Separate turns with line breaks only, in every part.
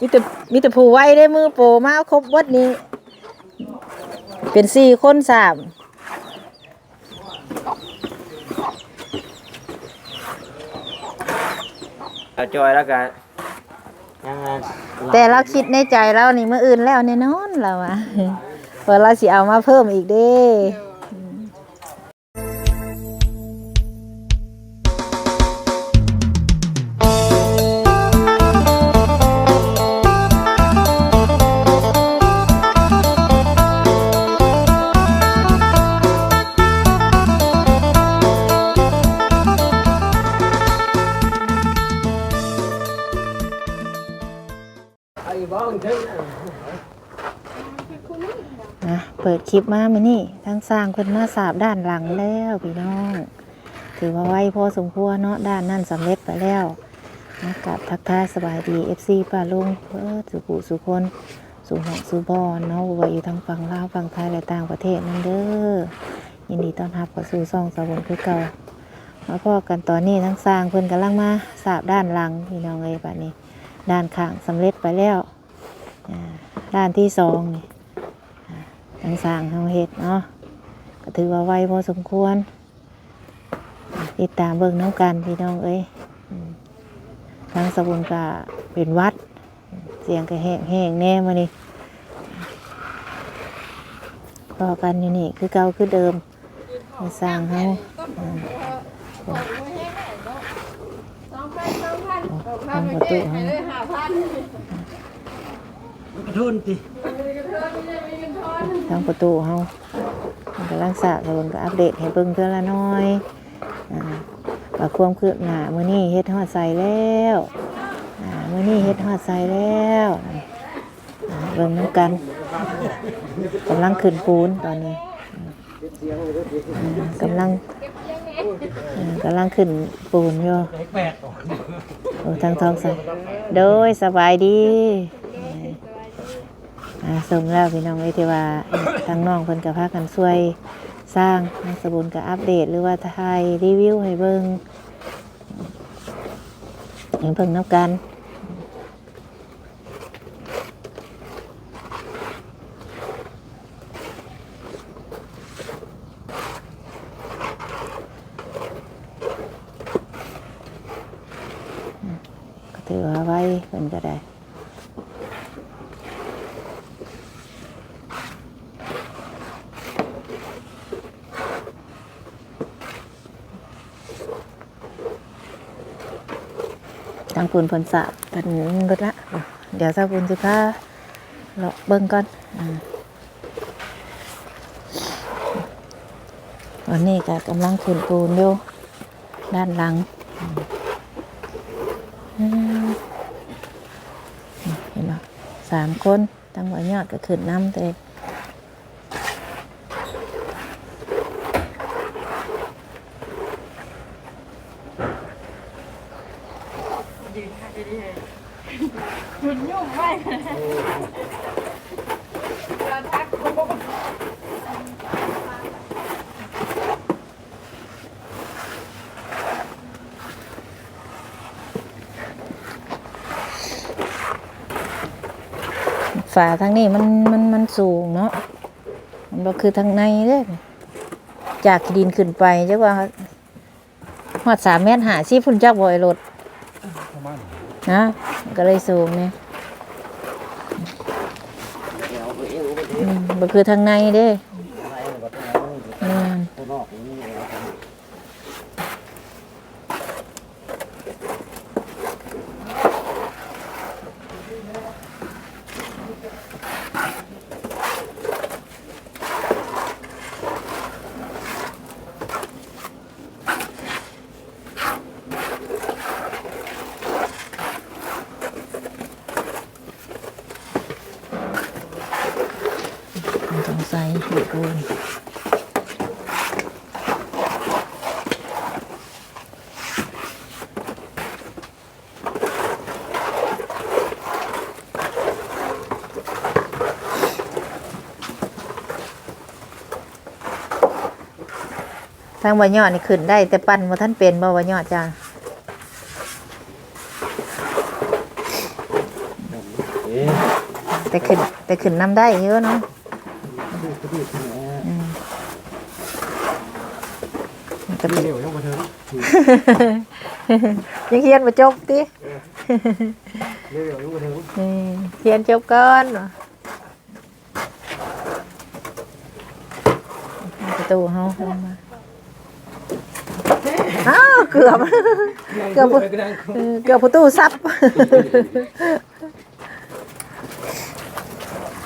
มีแต่มีแต่ผู้ไว้ได้มือโปรมาครบวัดนี้ เป็นสี่คนสาม
เอาจอยแล้วกันยังไง
แต่เราคิดในใจเรานี่มื่ออื่นแล้วแน่นอนเราอะเพราะเราสิเอามาเพิ่มอีกเด้
ไค
ลิปมามานี่ทั้งสร้างคนมาสาบด้านหลังแล้วพี่น้อง ถือว่าไวพอสมควรเนาะด้านนั่นสำเร็จไปแล้วนะกับทักทายสบายดี FC ป้าลุงเออสุขุสุคนสุหองสุบอนเนาะว่าอยู่ทั้งฝั่งลาวฝั่งไทยและต่างประเทศนั่นเด้อยินดีต้อนรับเข้าสู่ซ่องสาวบนคือเก่ามาพอกันตอนนี้ทั้งสร้างเพิ่นกำลังมาสาบด้านหลังพี่น้องเอ้ยบัดนี้ ด้านข้างสำเร็จไปแล้วด้านที่สองนี่ ทางสร้างเฮาเฮ็ดเนาะก็ถือว่าไวพอสมควร ติดตามเบิ่งน้ำกันพี่น้องเอ้ยอืมทางสบุนก็เป็นวัด เสียงก็แห้งแห้งๆแน่มานี่พอกันอยู่นี่คือเก่าคือเดิมทางสร้างเฮาอืมทางประตูเฮา
กระทุนติ
ทางประตูเฮามันกำลังสระสบุนก็อัปเดตให้เบิ่งเทื่อละน้อยอ่าว่าความคืบหน้ามื้อนี้เฮ็ดฮอดใส่แล้วอ่ามื้อนี้เฮ็ดฮอดใส่แล้วอ่าเบิ่งนํกันกำลังขึ้นปูนตอนนี้อืมกำลังอืมกำลังขึ้นปูนอยู่
แปด
โอ้ทางทองใส่โดยสบายดี อ่าสมแล้วพี่น้องเอ้ยที่ว่าทางน้องเพิ่นก็พากันช่วยสร้างทางสบุนก็อัปเดต หรือว่าถ่ายรีวิวให้เบิ่งให้เบิ่งน้ำกันก็ถือว่าไว้เพิ่นก็ได้ ปูนเพนสะเพิ่นเบิดละเดี๋ยวซาปูนสิพาเลาะเบิ่งก่อนอ่าตอนนี้ก็กำลังขึ้นปูนอยู่ด้านหลังเห็นไหมสามคนตั้งไว้ยอดก็ขึ้นน้ำตัวเอง ฝาทางนี้มันมันมันสูงเนาะ มันก็คือทางในเด้อจากดินขึ้นไปจักว่าหอดสามเมตรหาชีพุ่นจักบ่อยรถนะ ก็เลยสูงเนี่ยมันคือทางในเด้อืม มันต้องใส่ดูปูน ทางบ่ยอดนี่ขึ้นได้แต่ปั้นบ่ท่านเป็นบ่บ่ยอดจ้า
เอ๊ะ
แต่ขึ้นแต่ขึ้นน้ำได้เยอะเนาะอืมมันก็เป็น
เร็วยังบ่ถึง
ยังเขียนมาจบติ
เร็วยังบ่ถึง
อืมเขียนจบก่อนว่ะประตูเฮาเข้ามา อ้าวเกือบ เกือบบ่เออเกือบประตูซับ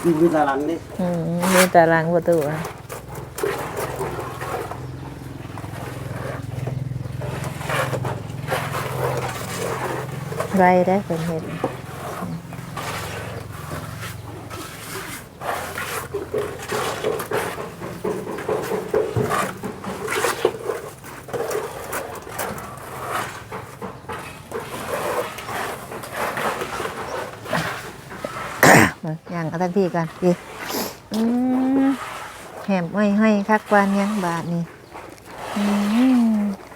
นี่คือตารางนี่
อืมมีแต่ล้างประตูอะไว้ได้เป็นเห็น ย่างเอาทันพี่กันพี่อืมแหมไม่ให้คักวานยังบาทนี่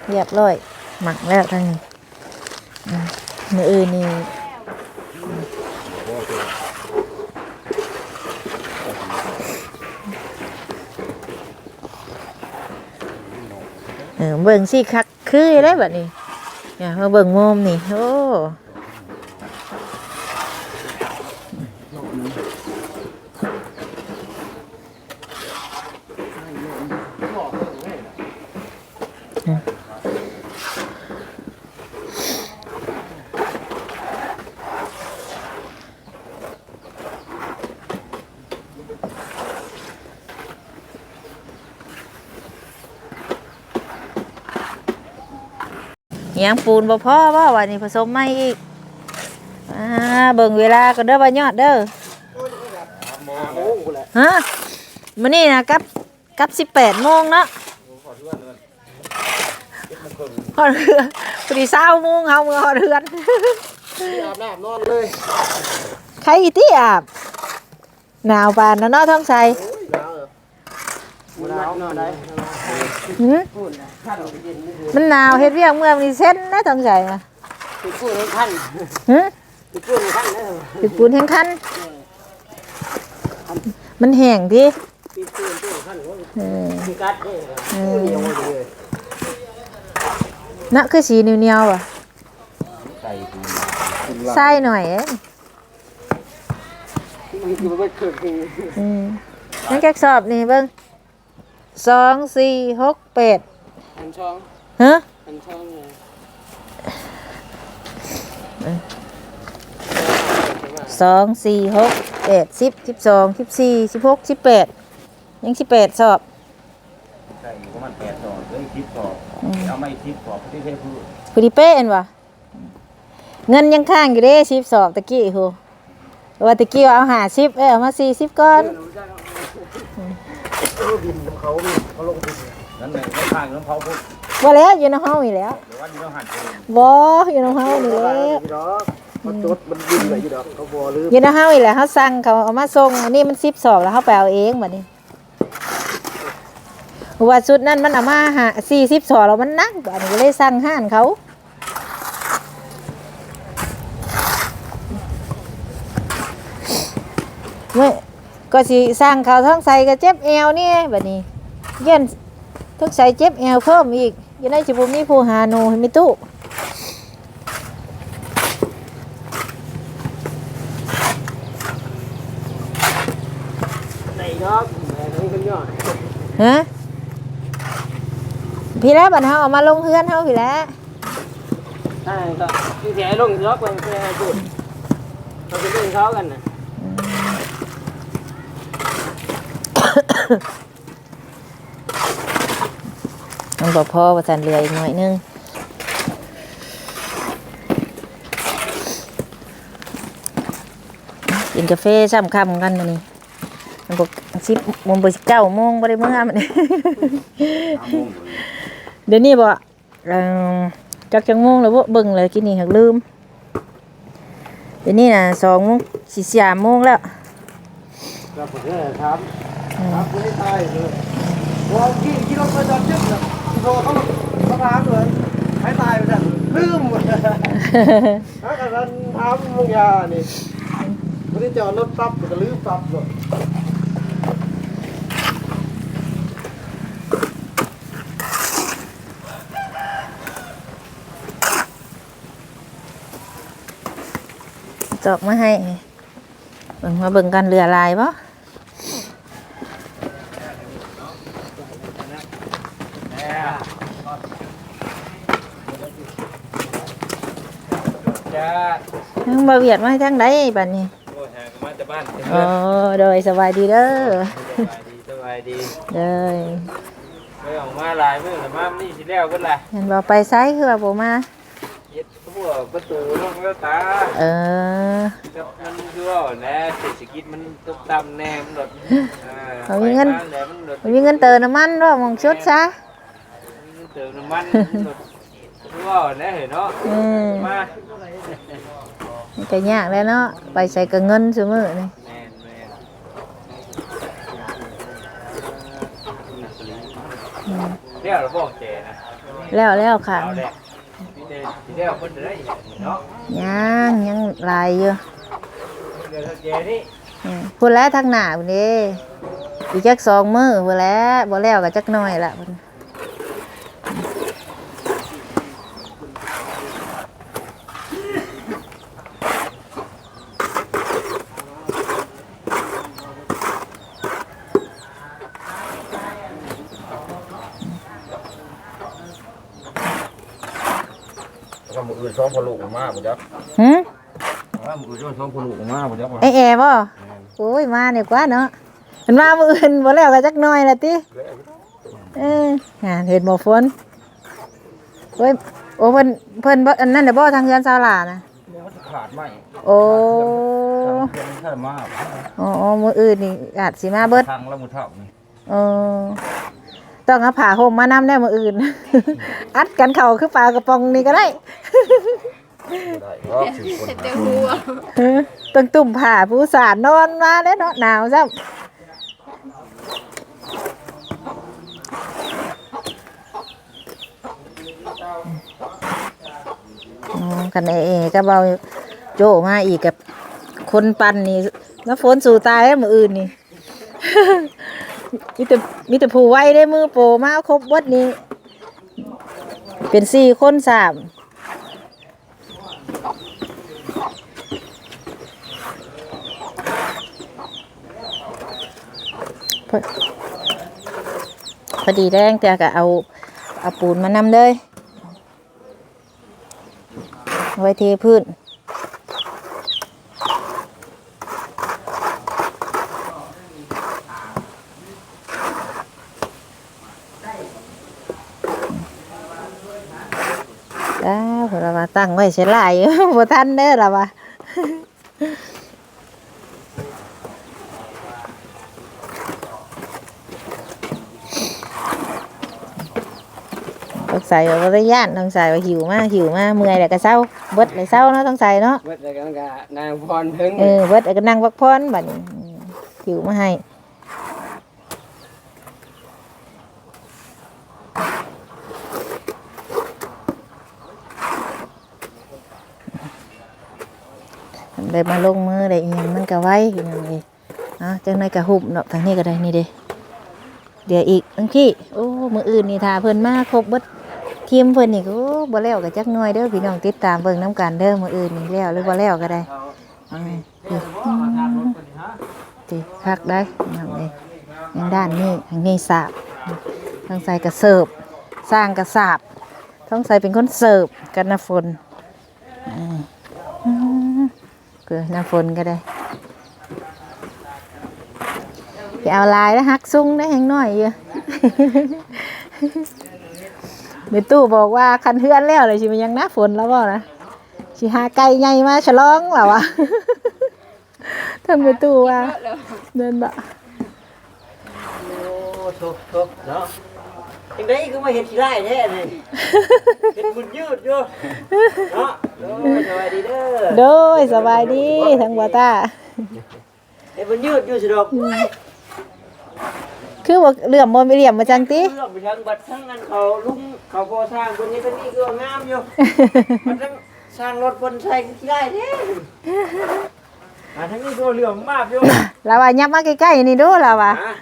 เรียบร้อย หมักแล้วทั้งนี้มืออื่นนี่เออเบิ่งสิคักคือได้แบบนี้เนี่ยมาเบิ่งมุมนี่โอ้ ยังปูนบ่พอว่าวันนี้ผสมไม่อีกอ่าเบิ่งเวลาก็เด้อบ่ายอดเด้อฮะมื้อนี้นะกับกับสิบแปดโมงเนาะฮอดเรือนพอดีเช้าโมงเฮาเมื่อฮอดเรือน
อาบน้ำนอนเลย
ใครอีที่อาบหนาวปานนะเนาะท้องใส
หนาวเหรอ หนาวนอนได้
หืม
พูดนะขั้นเย็นนี่คือ
มันหนาวเฮ็ดเวียกเมื่อมีเส้นนะท้องใสนะ
ติดพูดให้ขั้น
หืม
ติดพูดให้ขั้นได้เหรอ
ติดปูนแห้งคันมันแห้งดิ
ติดพูดพูดขั้นว่า
เออ
ติดกัดได้เหรอ
เอ
พูดเดียว
อ
เลย
น่ะคือสีเหนียวๆอะ
ใส่
ใส่หน่อยเอ้ย
มันคือมันเกิดขึ้น
อืมนั่นแกสอบนี่เบิ่ง สองสี่หกแปด
อันช่อง
ฮะ
อันช่องเลย
สองสี่หกแปดสิบสิบสองสิบสี่สิบหกสิบแปดยังสิบแปดสอบ
ใช่อยู่ประมาณแปดสอบเลยคิดสอบเอาไม่คิดสอบที่เคยพูด
พอดีเป๊ะเห็นวะเงินยังค้างอยู่เด้สิบสอบตะกี้โหว่าตะกี้ว่าเอาหาสิบเอ้ยเอามาสี่สิบก้อน
ดินเขาเขาลงดิน
นั้นในในทางของเขาพูด
ว่าแล้วอยู่ในห้องอีกแล้ว
หรือว่านี่ต้องหันเอง
บ่อยู่ในห้องนี่แล้ว
ดอกมันจดมันดินอะไรอยู่ดอกเขาบ่ลืม
อยู่ในห้องอีกแล้วเขาสั่งเขาเอามาส่งอันนี้มันสิบสอบแล้วเขาไปเอาเองบัดนี้ว่าชุดนั้นมันเอามาหาสี่สิบสอบแล้วมันนักบัดนี้ก็เลยสั่งห้านเขาเมื่อ ก็สิสั่งเขาท้องใส่ก็เจ็บเอวนี่บัดนี้เย็นท้องใส่เจ็บเอวเพิ่มอีกอยังได้จิบุมีผู้หาหนูให้มีตู้
ไหนดอกไหนทั้งกันยอด
ฮะพี่แล้วบัดเฮาเอามาลงเฮือนเฮาพี่แล้ว
ใช่ก็ที่แถลงล็อกไปแค่พูดเขาจะเล่นเขากันนะ
มันบ่พอว่าสันเหลืออีกหน่อยนึงกินกาแฟซ้ำค่ำกันมานี่มันบอกสิบโมงบ่สิบเก้าโมงบ่ได้เมื่อมันนี่
สามโมง
เดี๋ยวนี้บ่เอิ่มจักจังโมงแล้วบ่เบิ่งเลยกินนี่หักลืม เดี๋ยวนี้น่ะสองโมงสิสามโมงแล้ว
ครับผมเนี่ยครับครับไม่ได้ตายเลยว่ากี่กิโลไปจอดยึดนะกิโลเขาเขาถามเลยให้ตายไปจ้ะลืมหมดแล้วกันถามมึงยานี่ไม่ได้
ที่จอารถปรับมันก็ลืมปรับเลย
จอกมาให้เบิ่งมาเบิ่งกันเรือลายบ่
จ้า
ยัง บ่เวียดมาจังไดบัดนี้
โอ้ยหากมาจากบ้าน
โอ้โดยสบายดีเด้อ
สบายดีสบายดี
เด้อ
ไปออกมาหลายมื้อแล้วมานี่สิแล้วเพิ่นล่ะ
เห็นบ่ไปไสคือว่าบ่มา
เฮ็ดพวกประตูน้องแววตา
เออ
แล้วมันคือว่าแหน่เศรษฐกิจมันตกต่ำแน่มันลดอ่า
เอามีเงิน
ไปบ้แล้วมันลด
บ่มีเงินเติมน้ำมันบ่มองชุดซะ
มีเงินเติมน้ำมันมันลดคือว่าแหน่เห็นเนาะ
อืม
มา
มันก็ยากแล้วเนาะไปใส่กับเงินซุมื้อนี่
แม่นแม่น
อืม
เดี๋ยวเราบอกเจนะ
แล้วแล้วค่ะ
เอาแหละพี่เดพี่เดี๋ยวเพิ่นจะได้เนาะ
ยังยังหลายอยู่
เดี๋ยวเจนี่
อืมพูดแล้วทางหน้าพุ่นเด้อีกจักสองมื้อพูดแล้วบ่แล้วก็จักหน่อยละพุ่น
ก็มืออื่นซ้อ มพลุมาบ่จ๊ะ
หึ
ว่ามืออื่นซ้อมพลุมาบ่จ๊ะ
ไอแอร์บ่โอ้ยมาเนี่ยกว่าเนาะเห็นมามื้ออื่นบ่แล้วก็จักหน่อยละติเออหาเห็นบ่ฝนโอ้ยโอ้เพิ่นเพิ่นบ่อันนั้นเด้อบ่ทางเฮือนซาวหลานะ
ขาดไหม
โอ้
เพื่อนถ้ามา
อ๋ออ๋อมื้ออื่นนี่อาจสิมาเบิด
ทางแล้วมือเท่านี่
เออต้องเอาผ้าห่มมานำได้มื้ออื่น อัดกันเข้าคือปลากระป๋องนี่ก็ได้
ได้รอบสิบคน
เออต้องตุ่มผ้าผู้สารนอนมาแล้วเนาะหนาวซ้ำอ๋อกันเอเอก็เบาโจมาอีกกับคนปั่นนี่แล้วฝนสู่ตายแล้วมืออื่นนี่มีแต่มีแต่ผู้ไว้ได้มือโปรมาครบวัดนี้ เป็นสี่คนสาม พอพอดีแรงแต่ก็เอาเอาปูนมานำเลย ไว้เทพื้นอ้าวเรามาตั้งไว้เฉลายบ่ทันเด้อเราว่า ต้อง ใส่ว่าบ่ได้ย่านต้องใส่ว่าหิวมากหิวมากเมื่อยแล้วก็เศร้าเบิดเลยเศร้าเนาะต้องใส่เนาะ
เมื่อไรกันก็นางพรเพิ่ง
เออเบิดแล้วก็นั่งพักผ่อนบัดนี้อืมหิวมาให้ได้มาลงมือได้อีหยังมันก็ไว้พี่น้องเอ้ยเนาะจังไดก็หุบเนาะทางนี้ก็ได้นี่เด้เดี๋ยวอีกบางทีโอ้มื้ออื่นนี่ถ้าเพิ่นมาครบเบิด ทีมเพิ่นนี่ก็บ่แล้วก็จักหน่อยเด้อพี่น้องติดตามเบิ่งน้ำกันเด้อมื้ออื่นนี่แล้วหรือบ่แล้วก็ได้อืมติคักได้น้องเอ้ยยังด้านนี้ทางนี้สาบทางใส่กระเสิร์ฟสร้างกระสาบต้องใส่เป็นคนเสิร์ฟกันน้ำฝนอือืมเกิดน้ำฝนก็ได้ไปเอาลายแล้วฮักซุ้งได้แหงน้อยอยู่ เมตู้บอกว่าคันเฮือนแล้วเลยสิมันยังหน้าฝนแล้วบ่นะสิหาไก่ใหญ่มาฉลองแล้ววะทางเมตู้ว่าเดินบะ
โอ้ทุกทุกเนาะยังได้ก็มาเห็นที่ได้แท้นี่เห็นบุญยืดอยู่เนาะโอ้ยสวัสดีเด้อ
โดยสบายดีทางบัวตา
เห็นบุญยืดอยู่สิดอก
คือว่าเหลื่อมบ่ไปเหลี่ยมมาจังติ
เรื่องไปทางบัดทั้งนั้นเขาลุงเขาพอสร้างคนนี้คนนี้ก็งามอยู่มันทั้งสร้างรถบนใช้ที่ได้แท้อ่าทั้งนี้ตัวเหลื่อมมากอยู่
เราว่ายับมาใกล้ๆนี่ดูเราว่า
ฮะ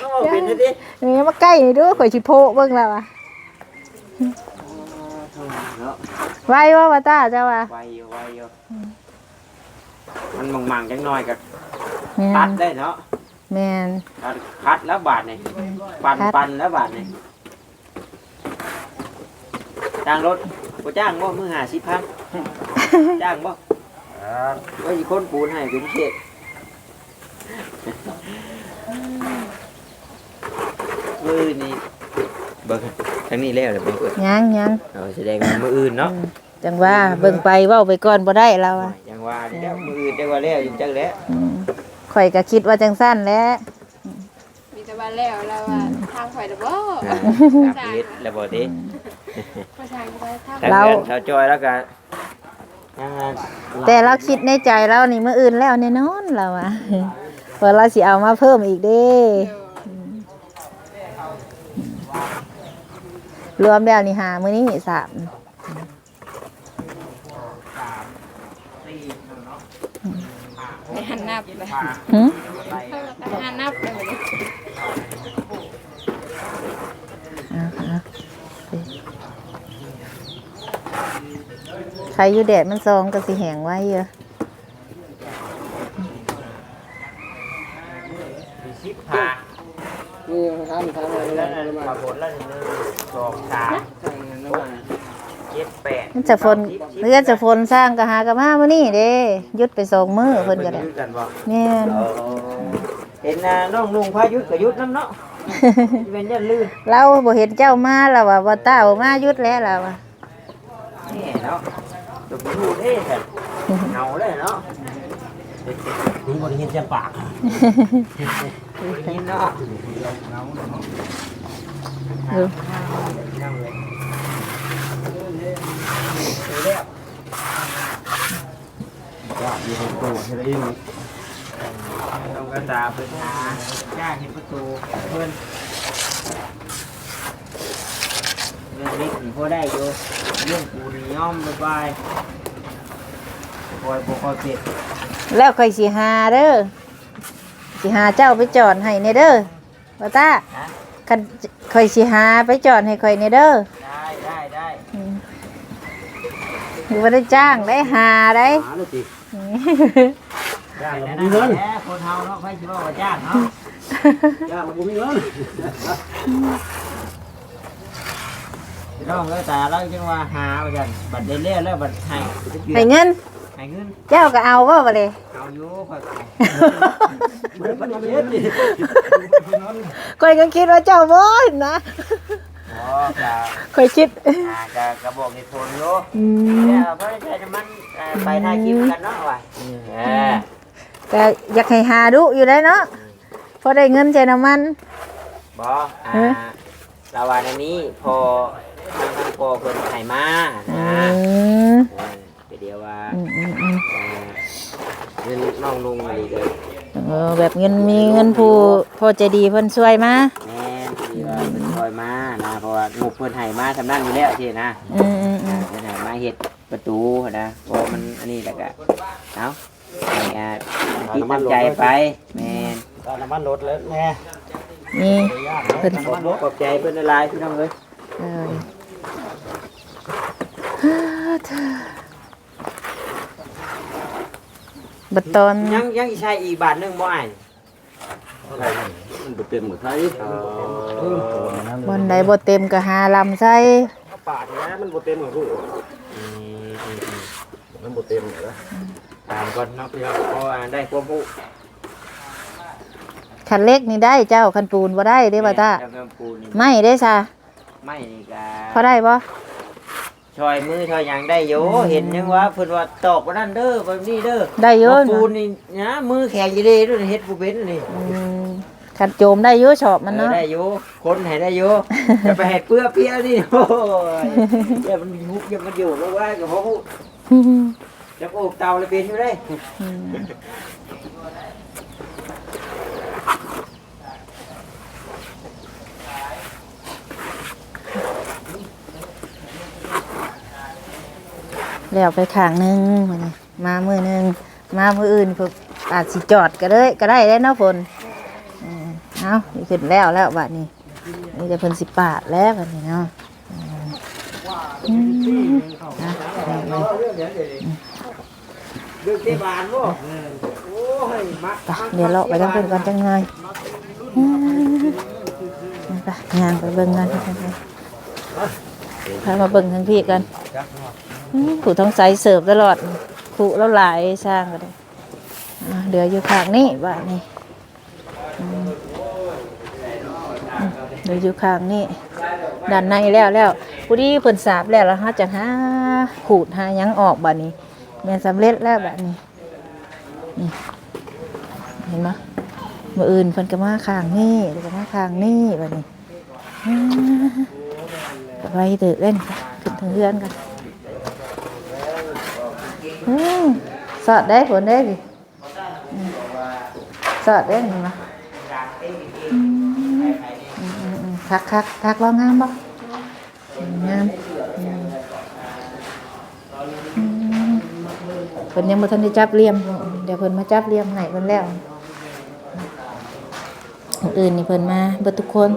โอ้เป็นจังดิ
นี่มาใกล้นี่ดูข่อยสิโพะเบิ่งแล้วว่า
เนาะ
ไว้ว่าว่าตาเจ้าว่า
ไวอยู่ไวอยู่มันมังๆจังน้อยก็
แม่
ตัด
น
ได้เนาะ
แม่น
ตัดคัดแล้วบาทนี่ปัน
คัด
ปันแล้วบาทนี่จ้างรถบ่จ้างบ่มือหาสิพันจ้างบ่ว่าอีกคนปูนให้เป็นเขตมือนี่เบิ่งทางนี้แล้วเดี๋ยวเบิ่งเปิด
ยังยัง
เอาแสดงว่ามืออื่นเนาะ
จังว่าเบิ่งไปเว้าไปก่อนบ่ได้เราอะ
ยังว่านี่แล้วมืออื่นได้ว่าแล้วยังจังแล้ว
อืม ข่อยก็คิดว่าจังสั้นแหล้ว
มีแต่ว่าแล้วเราว่าทางข่อยละบ่
อ่าตามชีวิตแล้วบ่ติ
ประชาชนทาง
ทางเงินชาวจอยแล้วก็ยังไง
แต่เราคิดในใจเรานี่มื้ออื่นแล้วแน่นอนเราอะเพราะเราสิเอามาเพิ่มอีกเด้รวมแล้วนี่หามื้อนี้สาม
ไปหั นหน้าไปเลย
หึ
ไปหันหน้าไปเลย
อ่าฮะใครอยู่แดดมันซองก็สิแห้งไว้เยอะ
สิบผ่านี่ทำทำอะไรแล้วปรากฏแล้วหนึ่งสองสามเจ็ดแปด
มันจะฝนเพื่อจะฝนสร้างก็หากะมามื้อนี้เด้หยุดไปสองมื้อเพิ่นก็ได้
ยุดกันบ่
แม่น
เห็นนะน้องลุงพายุทธกับยุทธน้ำเนาะเป็นยันลื่น
เราบ่เห็นเจ้ามาแล้วว่าบ่ตาบ่มาหยุดแล้วเราว่า
นี่เนาะจุดดูเท่แต่เงาเลยเนาะนี่บริเห็นจะปากบริเห็นเนาะ
ดู
อยู่ในตู้เฮ็ดเอง
ต้องกระตาเพิ่นหาย่าเห็นประตูเพิ่นเรื่องเล็กนี่พอได้อยู่เรื่องปูนี่ย่อมบ๊ายบายคอยบ่คอยเป็ด
แล้วค่อยสิหาเด้อสิหาเจ้าไปจอดให้ในเด้อบ่ตา
ฮะ
คันค่อยสิหาไปจอดให้ค่อยในเด้อ
ได้ได้ได้
อืม อยู่บ่ได้จ้างได้หาได้
หาเลยสิ
ได้
จ้าง
แล้
แล้วว
นะ
บ่มีเงิน
แหมคนเฮาเนาะใครสิว่าว่าจ้างเนาะ
จ้างแล้วบ่มีเงิน
น้องก็แต่เราจังว่าหาว่าจังบัดได้เลี้ยแล้วบัดให้
ให้เงิน
ให้เงิน
เจ้าก็เอาบ่บ่เลย
เอาอยู่ค่อย
บ่ได้บ่ได้เฮ็ดดิ
ค่อยก็คิดว่าเจ้าบ่นะ
อ๋อจะ
ค่อยคิด
อ่าจะกระบอกในโทนอยู่
อืม
เดี๋ยวเพราะใช้น้ำมันเอ่อไปถ่ายคลิปกันเนาะว่ะเออ
ก็อยากให้หาดุอยู่ได้เนาะพอได้เงินใช้น้ำมัน
บออ่าเราว่าในนี้พอทางทางพอเพิ่นให้มา
อื
นะ
ม
เออไปเดียวว่า
อืมอืมอืม
เอ่อเงินน้องลุงอะไรเลย
เออแบบเงินมีเงินผู้พอใจดีเพิ่นช่วยมา
แม่นที่ว่าเพิ่นค อยมานะเพราะว่างบเพิ่นให้มาทำนั่นอยู่แล้วที่นะ
อืมอืมอื
อ่ามเพิ่นให้มาเฮ็ดประตูนะเพราะมันอันนี้แหละก็เอ้าให้อ่าคิดน้ำใจไปแม่น
ค่าน้ำมันรถแล้วแม่
นี่เพิ่น
ขอบใจเพิ่นละลายพี่น้องเอ้ย
เออบัดตอน
ยังยังอีกใช่อีกบาทหนึงบ่อ้าย
มันบ่เต็มหมดไทย
บนใดบ่เต็มก็หาลำใส่
ปาดนะมันบ่เต็มหรอกลูก
อืมอืมอืม
มันบ่เต็มเหรอ
ตามก่อนเนาะพี่น้องเพราะว่าได้ความรู้
คันเล็กนี่ได้เจ้าคันปูนบ่ได้เด้บ่ตา
เจ้เงินปูนี่
ไม่ได้ซะ
ไม่นี่ก็
พอได้บ่
ช่อยมือช่อยหยังได้อยู่เห็นยังว่าเพิ่นว่าตอกว่านั่นเด้อแบบนี้เด้อ
ได้เยอะ
มาปูนนี่นะมือแข็งอยู่เด้ด้วยเฮ็ดบ่เป็นนี่
อืม คันโจมได้เยอะชอบมัน
เออ
เนาะ
ได้อยู่คนให้ได้อยู่จะไปให้เปื้อเปียนี่โอ้ยอย่ามันมีฮุบอย่ามันอยู่แล้วว่าก็เพราะฮู้จะโอบเตาเลยเป็นอยู่ได้
อืมแล้วไปข้างหนึงมื้อนี้มามื้อหนึงมามื้ออื่นเพิ่นอาจสิจอดก็ได้ก็ได้ได้เนาะฝนอืม เอานี่ขึ้นแล้วแล้วบัดนี้นี่จะเพิ่นสิปาดแล้วบัดนี้เนาะนะเรื่
องที่บานบ่โอ้ยมัก
ไปเดี๋ยวเลาไปทั้งเพิ่นก่อนจังไงไปย่างไปเบิ่งกันพามาเบิ่งทั้งพี่กันอืมผู้ท้องใสเสิร์ฟตลอดผู้แล้วหลายสร้างก็ได้อ่าเหลืออยู่ข้างนี้บ้านนี้อืมอืม เหลืออยู่ข้างนี้ด้านในแล้วแล้วผู้ที่เพิ่นสาบแล้วแล้วฮะจะหาขูดหายังออกบ้านนี้แม่นสำเร็จแล้วแบ้านนี้เห็นไหมมืออื่นเพิ่นก็มาข้างนี่เพิ่นก็มาข้างนี่แบบนี้ไปเดือเล่นขึ้นถึงเรือนกันอืมสอดได้ผลได้ดิสอดได้เห็นไหม อืมอืมคักคักคักว่างามบ่งามอืมอืมเพิ่นยังบ่ทันได้จับเลี่ยม เดี๋ยวเพิ่นมาจับเลี่ยมให้เพิ่นแล้วอื่นนี่เพิ่นมาเบิดทุกคน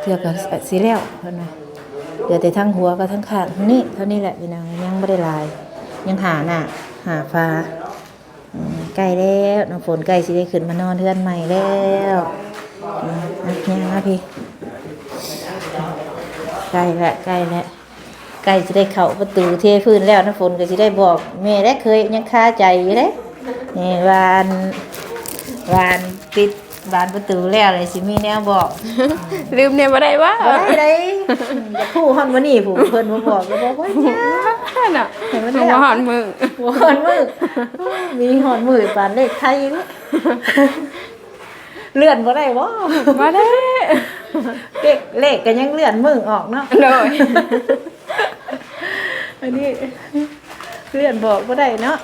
เทื่อกับสีแล้วเพิ่นว่าเหลือแต่ทั้งหัวกับทั้งขาทั้งนี้เท่านี้แหละพี่น้องยังไม่ได้ลาย ยังหาหน้าหาฟ้าใกล้แล้วน้ำฝนใกล้สิได้ขึ้นมานอนเทือนใหม่แล้วอืมอะยังนะพี่ ใกล้แล้วใกล้แล้วใกล้จะได้เข้าประตูเทพื้นแล้วน้ำฝนก็สิได้บอกแม่ได้เคยยังคาใจอยู่เด้นี่วานบานปิดบานประตูแล้วเลยสิมีแนวบอก
ลืมเนี่ยบ่ได้ว่า
บ่ได้เลยอย่าคู่ฮอนมานี่ผู้เพิ่นมาบอกแล้วบอกว่าจ้า
น่ะ
เห็นมัน
หนู
แล้ว
ว่าหอนมือ
หัวฮอนมือมีฮอนมือปานเลขไทยนี่เลื่อนบ่ได้บ่
บ่ได้
เลขเลขก็ยังเลื่อนมือออกเนาะ
เลย
อันนี้เลื่อนบอกบ่ได้เนาะ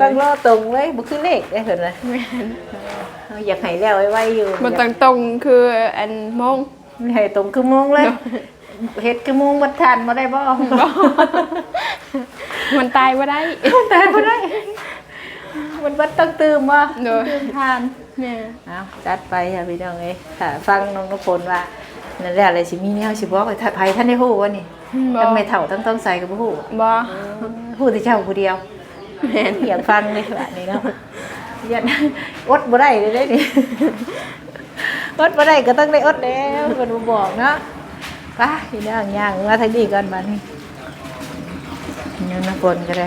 ต้องรอตรงไว้บ่คือเลขได้เพิ่นน่ะเอาอยากให้แล้วไว้ๆอยู่
มันตรงตรงๆคืออันมง
ไม่ให้ตรงคือโมงเลยเฮ็ดคือโมงบัดทันบ่ได้บ่
มันตายบ่ได้
แต่บ่ได้ มันบัดต้องตื่มบ่
เด้อ
ตื่มทาน
เนี่ย
เอาจัดไปค่ะพี่น้องเอ้ยค่ะฟังน้องนพลว่านั่นแหละอะไรสิมีแนวสิบอกให้ไผท่านได้ฮู้ว่านี่
บ่
ทั้งไม่เฒ่าทั้งต้องใส่ก็บ่ฮู้
บ่
ฮู้แต่เจ้าผู้เดียว
แม่น
อยากฟังเลยว่านี่เนาะยันอดบ่ได้เลยเด้นี่อดบ่ได้ก็ต้องได้อดแล้วเพิ่นบ่บอกเนาะไปพี่น้องย่างมาทางนี้ก่อนบัดนี้ยังนพลก็ได้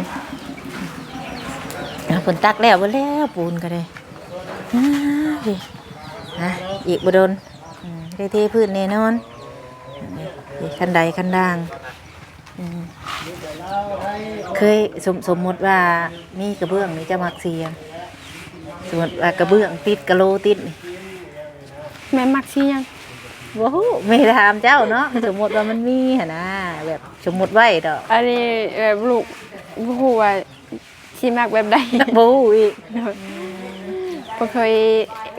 ฝนตักแล้วบ่แล้วปูนก็ได้อ่าพี่ นะอีกบ่โดนอืมได้เทพื้นแน่นอนนี่คันใดคันด่างอืมเคยสมสมมติว่ามีกระเบื้องนี่จะมักเสียงสมมติว่ากระเบื้องติดกะโหลติดนี่
แม่มักสิยัง
ว้าวไม่ถามเจ้าเนาะสมมติว่ามันมีหั่นนะแบบสมมติไว้ดอก
อันนี้แบบลูกบ่ฮู้ว่าสิมักแบบใด
บ่ฮู้อีก
บ่เคย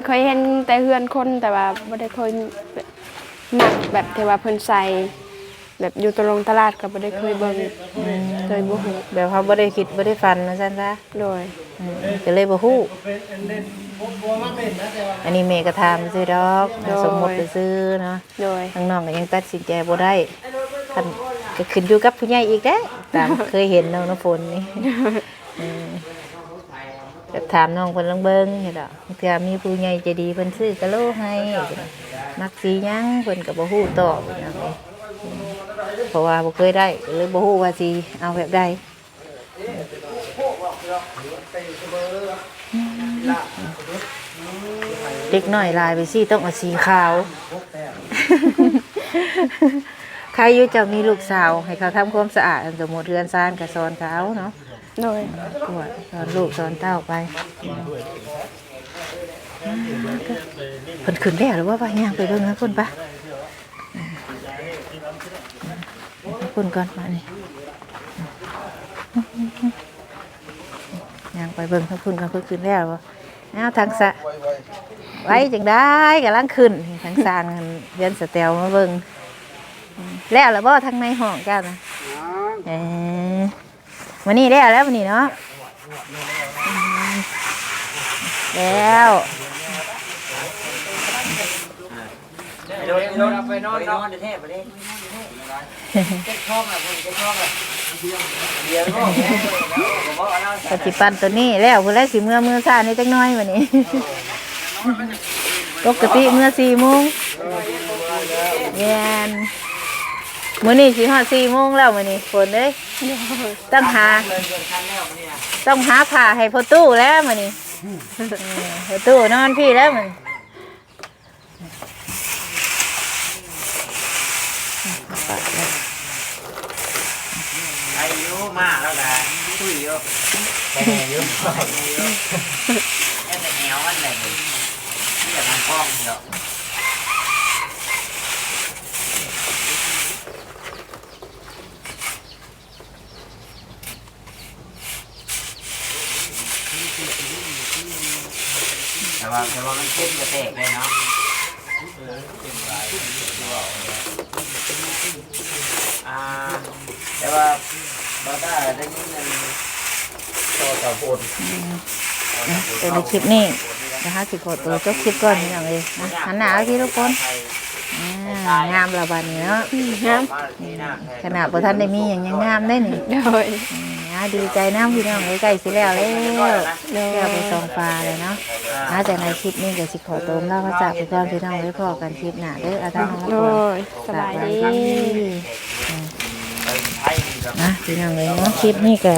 เคยเห็นแต่เฮือนคนแต่ว่าบ่ได้เคยหนักแบบที่ว่าเพิ่นใส่แบบอยู่ตรงตลาดก็บ่ได้เคยเบิ่งเลยบ่ฮู้
แบบเขาบ่ได้คิดบ่ได้ฟันว่าซั่นซะ
โดย
อืมก็เลยบ่ฮู้อันนี้เมย์ก็ทำซื้อดอกสมมติไปซื้อเนาะ
โดย
ทางน้องก็ยังตัดสินใจบ่ได้คันก็ขึ้นอยู่กับผู้ใหญ่อีกเด้ตามเคยเห็นน้องน้ำฝนนี่อืม ก็ถามน้องเพิ่นลองเบิงเฮ็ดดอกเผื่อมีผู้ใหญ่ใจดีเพิ่นซื้อกะโลให้มักสีหยังเพิ่นก็บ่ฮู้ตอบอย่างนี้เพราะว่าบ่เคยได้ก็เลยบ่ฮู้ว่าสิเอาแบบใดเด็กน้อยลายไปสิต้องเอาสีขาว ใครอยู่จะมีลูกสาว ให้เขาทำความสะอาดสมมติเรือนซานกับสอนเขาเนาะ
โดย
กวดสอนลูกสอนเต้าไปเพิ่นขึ้นแล้วหรือว่าไปย่างไปเบิ่งนะเพิ่นปะเพิ่นก่อนมานี่ย่างไปเบิ่งเขาเพิ่นก่อนเพิ่นขึ้นแล้วบ่เอาทางสะไว้จังได้กำลังขึ้นทางสร้างกันเรียนสเตลมาเบิ่งอืมแล้วแล้วบ่ทางในห้องเจ้านะเออ วันนี้แล้วแล้ววันนี้เนาะแล้ว
ไปโดนไปโดนไปนอนนอนเทพไปดิเจ็ดช่องอะเจ็ดช่องอะเลย
ปฏิปันตัวนี้แล้วพุ่นแรกสิเมื่อเมื่อซ่านี่จักหน้อยวันนี้ปกติเมื่อสี่โมงแยน มื้อนี้สิฮอดสี่โมงแล้วมื้อนี้ฝนเอ้ยต้องหา
เลยเกินคันแล้วเนี่ย
ต้องหาผ้าให้พ่อตู้แล้วมื้อนี้เออพ่อตู้นอนพี่แล้วมื้อนี้
อายุมากแล้วนะคุยอยู่แต่อายุอายุแค่แต่แนวมันไหนที่จะทำคล้องเนาะ แต่ว่าแต่ว่ามันเข้มกระแตกเลยเนาะอ่าแต่ว่าบาต้าได้ยินมันโตเต่าปูน
นะตัวในคลิปนี้นะคะสิขอตัวจบคลิปก่อนอย่างเลยนะหันหน้าเอาที่ทุกคนอ่างามละบัดนี้เนาะ
งาม
ขนาดพอท่านได้มีอย่างยังงามได้นี่
โดย
อืมอ่าดีใจน้ำพี่น้องใกล้ๆสิแล้วแล้วแล้วไปสองปลาเลยเนาะอาแต่ในคลิปนี้ก็สิขอตัวเล่ามาจากพี่ก้อนพี่น้องไว้พอกันคลิปหน้าเด้ออาจารย์น้อง
โด
ละก่อน
ยสบายดี
นะพี่น้องเลยเนาะคลิปนี้ก็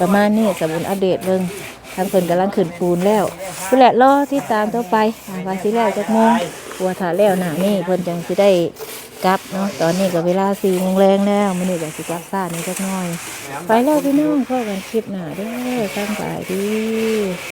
ประมาณนี้สมบูรณ์อัปเดตเบิ่งทางเพิ่นกำลังขึ้นปูนแล้วผู้แหละรอที่ตามต่อไปว่าสิแล้วจักโมงกลัวถ้าแล้วหน้านี่เพิ่นจังสิได้ กลับเนาะตอนนี้ก็เวลาสี่โมงแรงแล้วมื้อนี้ก็สิกลับซ่านี่จักหน่อย ไปแล้วพี่น้องพ่อกันคลิปหน้าเด้อสำบายดี